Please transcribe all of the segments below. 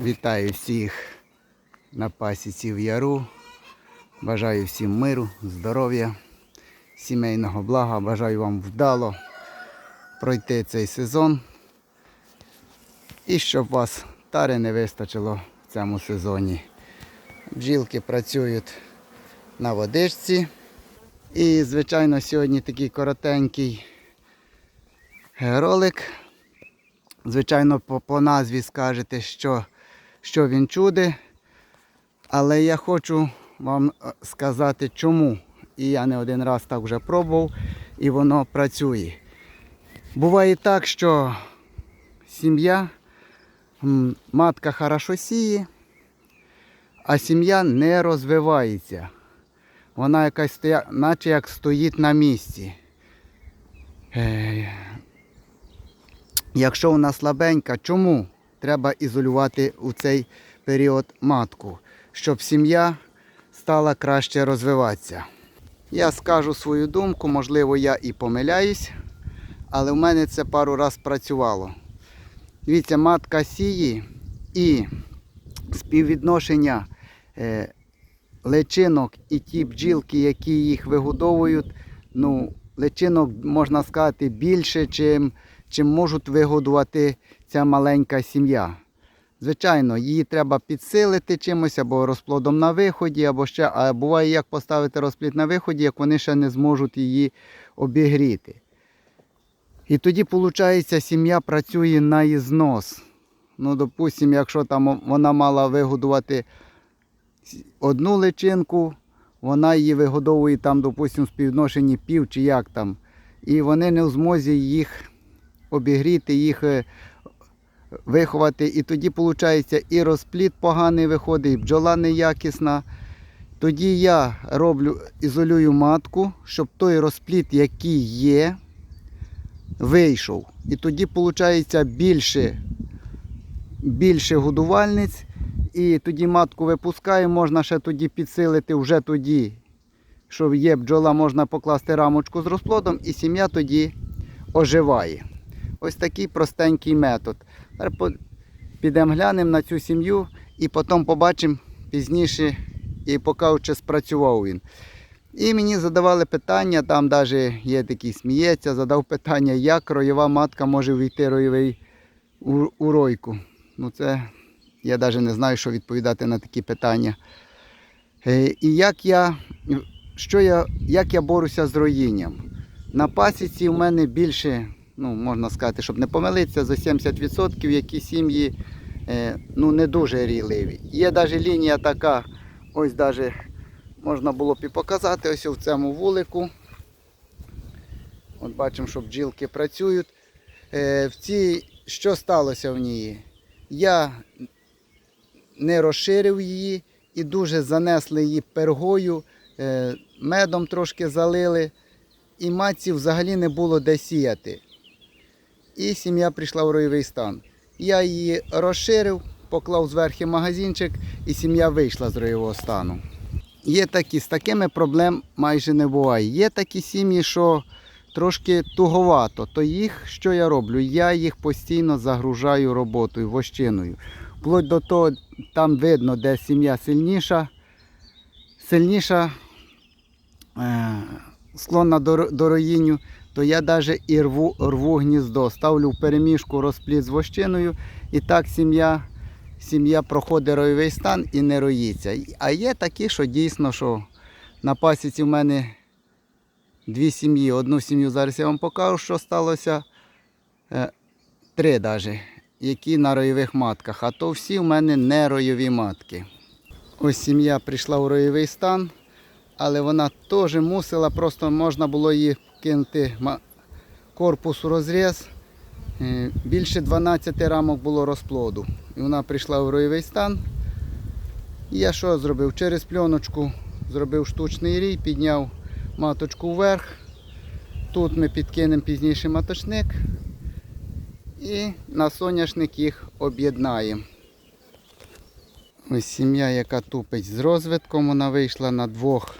Вітаю всіх на пасіці в яру. Бажаю всім миру, здоров'я, сімейного блага. Бажаю вам вдало пройти цей сезон. І щоб вас тари не вистачило в цьому сезоні. Бджілки працюють на водичці. І, звичайно, сьогодні такий коротенький ролик. Звичайно, по, по назві скажете, що, що він чуде. Але я хочу вам е, сказати, чому. І я не один раз так вже пробував, і воно працює. Буває так, що сім'я, матка хорошо сіє, а сім'я не розвивається. Вона якась стоя, наче як стоїть на місці. Е, Якщо вона слабенька, чому треба ізолювати у цей період матку, щоб сім'я стала краще розвиватися? Я скажу свою думку, можливо, я і помиляюсь, але в мене це пару разів працювало. Дивіться, матка сіє і співвідношення е, личинок і ті бджілки, які їх вигодовують, ну, личинок, можна сказати, більше, чим, чим можуть вигодувати ця маленька сім'я. Звичайно, її треба підсилити чимось або розплодом на виході, або ще, а буває, як поставити розплід на виході, як вони ще не зможуть її обігріти. І тоді, виходить, сім'я працює на ізнос. Ну, допустимо, якщо там вона мала вигодувати одну личинку, вона її вигодовує там, допустимо, в співвідношенні пів чи як там. І вони не в змозі їх обігріти, їх е, виховати. І тоді, виходить, і розплід поганий виходить, і бджола неякісна. Тоді я роблю, ізолюю матку, щоб той розплід, який є, вийшов. І тоді, виходить, більше, більше годувальниць. І тоді матку випускаю, можна ще тоді підсилити вже тоді, що є бджола, можна покласти рамочку з розплодом, і сім'я тоді оживає. Ось такий простенький метод. Підемо глянемо на цю сім'ю і потім побачимо пізніше, і покажу, чи спрацював він. І мені задавали питання, там навіть є такий сміється, задав питання, як роєва матка може війти ройовий у, у ройку. Ну це я навіть не знаю, що відповідати на такі питання. Е, І як я, що я, як я борюся з роїнням? На пасіці в мене більше, ну, можна сказати, щоб не помилитися, за 70%, які сім'ї е, ну, не дуже рійливі. Є навіть лінія така, ось навіть можна було б і показати ось в цьому вулику. От бачимо, що бджілки працюють. Е, В цій, що сталося в ній? Я не розширив її і дуже занесли її пергою, е, медом трошки залили, і матці взагалі не було де сіяти. І сім'я прийшла в ройовий стан. Я її розширив, поклав зверху магазинчик, і сім'я вийшла з ройового стану. Є такі, з такими проблем майже не буває. Є такі сім'ї, що трошки туговато, то їх що я роблю? Я їх постійно загружаю роботою, вощиною. Вплоть до того, там видно, де сім'я сильніша, сильніша, е, склонна до, до роїнню, то я навіть і рву, рву гніздо, ставлю в переміжку розплід з вощиною, і так сім'я, сім'я проходить ройовий стан і не роїться. А є такі, що дійсно, що на пасіці в мене дві сім'ї. Одну сім'ю зараз я вам покажу, що сталося. Е, Три навіть які на ройових матках, а то всі в мене не ройові матки. Ось сім'я прийшла у ройовий стан, але вона теж мусила, просто можна було її кинути корпус у розріз. Е, Більше 12 рамок було розплоду. І вона прийшла у ройовий стан. І я що зробив? Через пленочку зробив штучний рій, підняв маточку вверх. Тут ми підкинемо пізніше маточник і на соняшник їх об'єднаємо. Ось сім'я, яка тупить з розвитком, вона вийшла на двох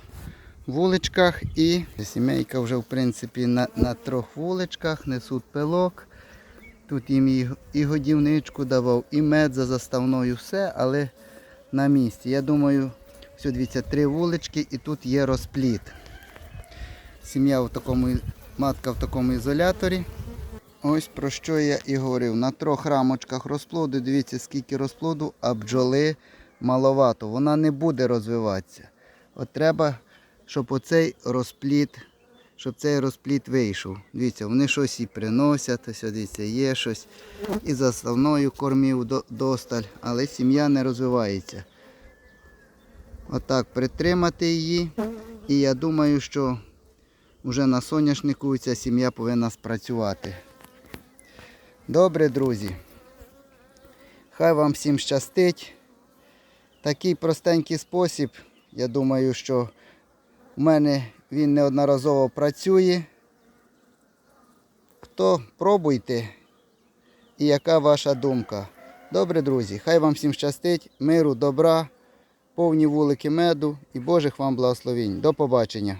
вуличках і сімейка вже в принципі на, на трьох вуличках, несуть пилок. Тут їм і, годівничку давав, і мед за заставною, все, але на місці. Я думаю, все, дивіться, три вулички і тут є розпліт. Сім'я в такому, матка в такому ізоляторі. Ось про що я і говорив. На трьох рамочках розплоду, дивіться, скільки розплоду, а бджоли маловато. Вона не буде розвиватися. От треба, щоб оцей розпліт, щоб цей розпліт вийшов. Дивіться, вони щось і приносять, ось, дивіться, є щось. І заставною кормів до- досталь, але сім'я не розвивається. Отак притримати її. І я думаю, що вже на соняшнику ця сім'я повинна спрацювати. Добре, друзі. Хай вам всім щастить. Такий простенький спосіб. Я думаю, що в мене він неодноразово працює. Хто пробуйте і яка ваша думка? Добре, друзі, хай вам всім щастить, миру, добра, повні вулики меду і Божих вам благословінь. До побачення.